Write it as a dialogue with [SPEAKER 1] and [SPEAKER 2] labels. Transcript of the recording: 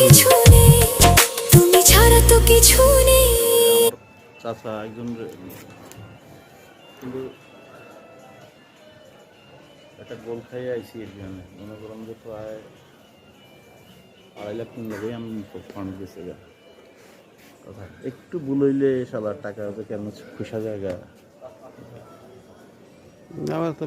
[SPEAKER 1] কিছু নেই। তুমি ছাড়া তো কিছু নেই।
[SPEAKER 2] চাচা একজন কিন্তু একটা গোল খাই আইসি এখানে। মনে করলাম যে প্রায় আড়াই লাখ তিন লাখই আমি ফান্ড গা। কথা একটু বুলইলে সবার টাকা কেন খুশা জায়গা।
[SPEAKER 3] আমার তো